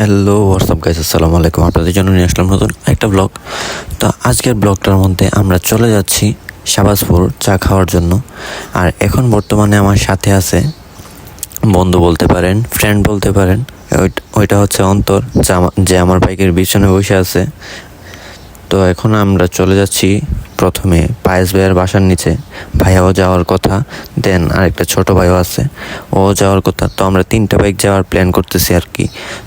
Hello WhatsApp guys আসসালামু আলাইকুম আপনাদের জন্য নিয়ে আসলাম নতুন একটা ব্লগ তো আজকের ব্লগটার মধ্যে আমরা চলে যাচ্ছি শাবাজপুর চা খাওয়ার জন্য। আর এখন বর্তমানে আমার সাথে আছে বন্ধু বলতে পারেন ফ্রেন্ড বলতে পারেন। ওইটা হচ্ছে অন্তর, যা যে আমার বাইকের পিছনে বসে আছে। তো এখন আমরা চলে যাচ্ছি প্রথমে পায়েস ভাইয়ের বাসার নিচে। ভাইয়াও যাওয়ার কথা, দেন আরেকটা ছোট ভাইও আছে, ও যাওয়ার কথা। তো আমরা তিনটা বাইক যাওয়ার প্ল্যান করতেছি আর কি।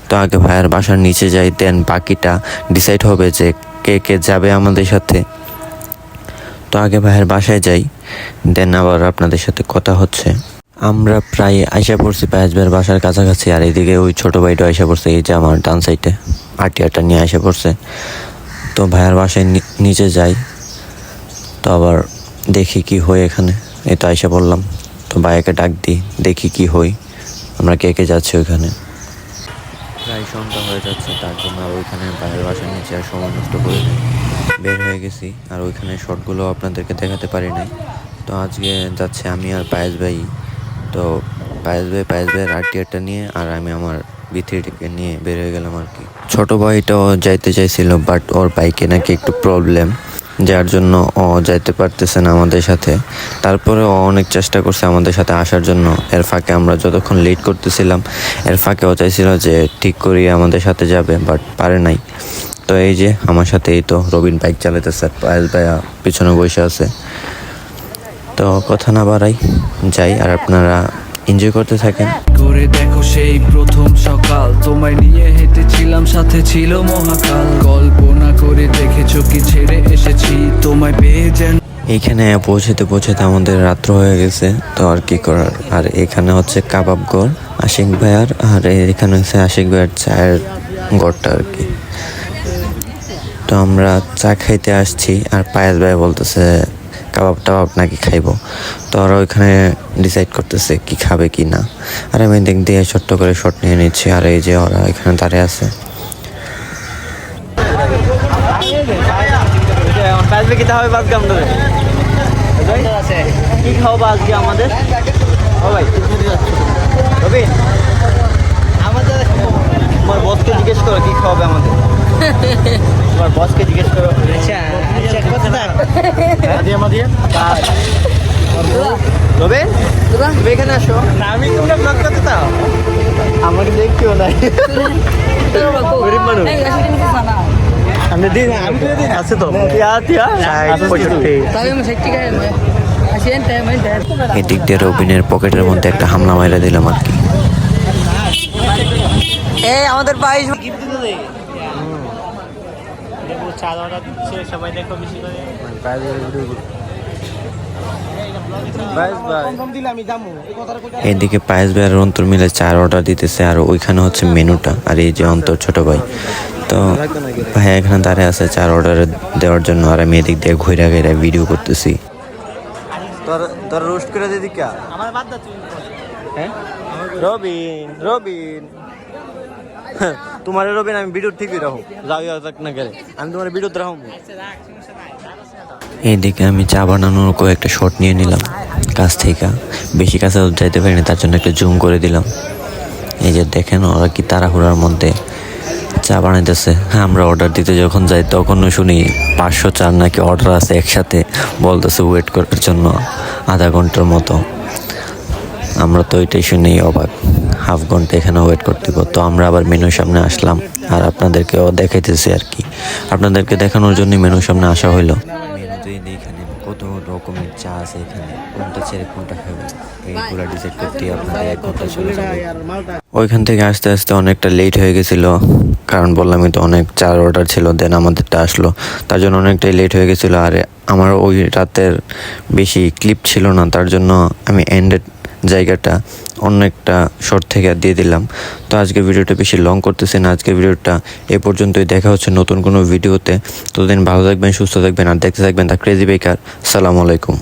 তো আগে ভাইয়ের বাসার নিচে যাই, দেন বাকিটা ডিসাইড হবে যে কে কে যাবে আমাদের সাথে। তো আগে ভাইয়ের বাসায় যাই, দেন আবার আপনাদের সাথে কথা হচ্ছে। আমরা প্রায় আইসা পড়ছি পায়েস ভাইয়ের বাসার কাছাকাছি, আর এদিকে ওই ছোট ভাইটা আইসা পড়ছে, এই যে আমার ডান সাইডে আটিয়াটা নিয়ে আইসা পড়ছে। তো ভাইয়ার বাসায় নিচে যাই। তো আবার দেখি কি হয় এখানে। এই তো আইসা বললাম, তো ভাইয়াকে ডাক দিই, দেখি কি হই আমরা কে কে যাচ্ছি ওইখানে। প্রায় সন্ধ্যা হয়ে যাচ্ছে, তার জন্য আর ওইখানে ভাইয়ের বাসায় নিচে আর সময় নষ্ট করে। বের হয়ে গেছি, আর ওইখানে শর্টগুলো আপনাদেরকে দেখাতে পারি নাই। তো আজকে যাচ্ছে আমি আর পায়েস ভাই। তো পায়েস ভাই, পায়েস ভাইয়ের আরটিআরটা নিয়ে, আর আমি আমার বিথিটিকে নিয়ে বের হয়ে গেলাম আর কি। ছোট ভাইটাও যাইতে চাইছিল বাট ওর বাইকে নাকি একটু প্রবলেম যার জন্য ও যাইতে পারতেছে না আমাদের সাথে। তারপরে ও অনেক চেষ্টা করছে আমাদের সাথে আসার জন্য। এর ফাঁকে আমরা যতক্ষণ লেট করতেছিলাম, এর ফাঁকে ও চাইছিল যে ঠিক করিয়ে আমাদের সাথে যাবে বাট পারে নাই। তো এই যে, আমার সাথে এই তো রবিন বাইক চালাতেছে আর পায়েল ভাইয়া পিছনে বসে আছে। তো কথা না বাড়াই, যাই, আর আপনারা এনজয় করতে থাকেন। করে দেখো সেই প্রথম সকাল। তোমায় নিয়ে হেঁটেছিলাম সাথে ছিল মহাকাল। কল্পনা করে দেখেছ কি ছেড়ে এসেছি তোমায় পেয়ে যেন এইখানে পৌঁছতে পৌঁছতে আমাদের রাত্র হয়ে গেছে। তো আর কি করার? আর এখানে হচ্ছে কাবাব গড় আশিক ভাইয়ার আর এখানে হচ্ছে আশিক ভাইয়ার চায়ের গড়টা আর কি। তো আমরা চা খাইতে আসছি আর পায়েস ভাই বলতেছে কাবাব টাবাব নাকি খাইবো। তো ওরা ওইখানে ডিসাইড করতেছে কি খাবে কি না। আর আমি দিক দিয়ে ছোট্ট করে শট নিয়ে নিচ্ছি আর এই যে ওরা এখানে দাঁড়িয়ে আছে। কি আমাদের খাওয়াবো আজকে আমাদের ও ভাই রবি আমাদের তোমার বসকে জিজ্ঞেস করো কি খাওয়াবে আমাদের? তোমার বসকে জিজ্ঞেস করো। আচ্ছা। রবে তুমি এখানে আসো। আমি তোমরা ব্লগ করতে চাও? আমাকে দেখতেও নাই। গরিব মানুষ। আমি দিন আমি তো দিন আছে তো। তিয়া তিয়া পঁয়ষট্টি। এদিক দিয়ে রবিনের পকেটের মধ্যে একটা হামলা মাইরা দিলাম আর কি। এই আমাদের বাইশ দিচ্ছে সবাই দেখো বেশি করে। এদিকে পায়েস ভাই আর অন্তর মিলে চার অর্ডার দিতেছে আর ওইখানে হচ্ছে মেনুটা আর এই যে অন্তর ছোট ভাই। তো ভাই এখানে দাঁড়িয়ে আছে চার অর্ডার দেওয়ার জন্য আর আমি এদিক দিয়ে ঘুরে ঘুরে ভিডিও করতেছি। তোর তোর রোস্ট করে দিদি কা আমার বাদ দা তুই হ্যাঁ? রবিন রবিন। তোমার রবিন আমি ভিডিও ঠিকই রাখো। যাও যাক না করে আমি তোমার ভিডিও রাখো। এইদিকে আমি চা বানানোর কয়েকটা শট নিয়ে নিলাম। কাছ থেকে। বেশি কাছে যাইতে পারিনি তার জন্য একটু জুম করে দিলাম। এই যে দেখেন ওরা কি তাড়াহুড়ার মধ্যে চা বানাইতেছে। হ্যাঁ আমরা অর্ডার দিতে যখন যাই তখনও শুনি পাঁচশো চার নাকি অর্ডার আছে একসাথে বলতেছে ওয়েট করার জন্য আধা ঘণ্টার মতো। আমরা তো ওইটাই শুনেই অবাক। হাফ ঘণ্টা এখানে ওয়েট করতে তো আমরা আবার মেনুর সামনে আসলাম। আর আপনাদেরকেও দেখাইতেছি আর কি। আপনাদেরকে দেখানোর জন্য মেনুর সামনে আসা হইল। মেনুতে এখানে কত রকমের চা আছে এখানে কোনটা ছেড়ে কোনটা খাবে? এইগুলো ডিসাইড করতে আপনাদের এক ঘণ্টা চলে যাবে। ওইখান থেকে আস্তে আস্তে অনেকটা লেট হয়ে গেছিল। কারণ বললামই তো অনেক চার অর্ডার ছিল দেন আমাদেরটা আসলো। তার জন্য অনেকটাই লেট হয়ে গেছিল। আর আমার ওই রাতের বেশি ক্লিপ ছিল না। তার জন্য আমি এন্ডেড জায়গাটা অন্য একটা শর্ট থেকে দিয়ে দিলাম। তো আজকে ভিডিওটা বেশি লং করতেছে না। আজকে ভিডিওটা এ পর্যন্তই। দেখা হচ্ছে নতুন কোনো ভিডিওতে। ততদিন ভালো থাকবেন, সুস্থ থাকবেন, আর দেখতে থাকবেন দ্য ক্রেজি বেকার সালামু আলাইকুম।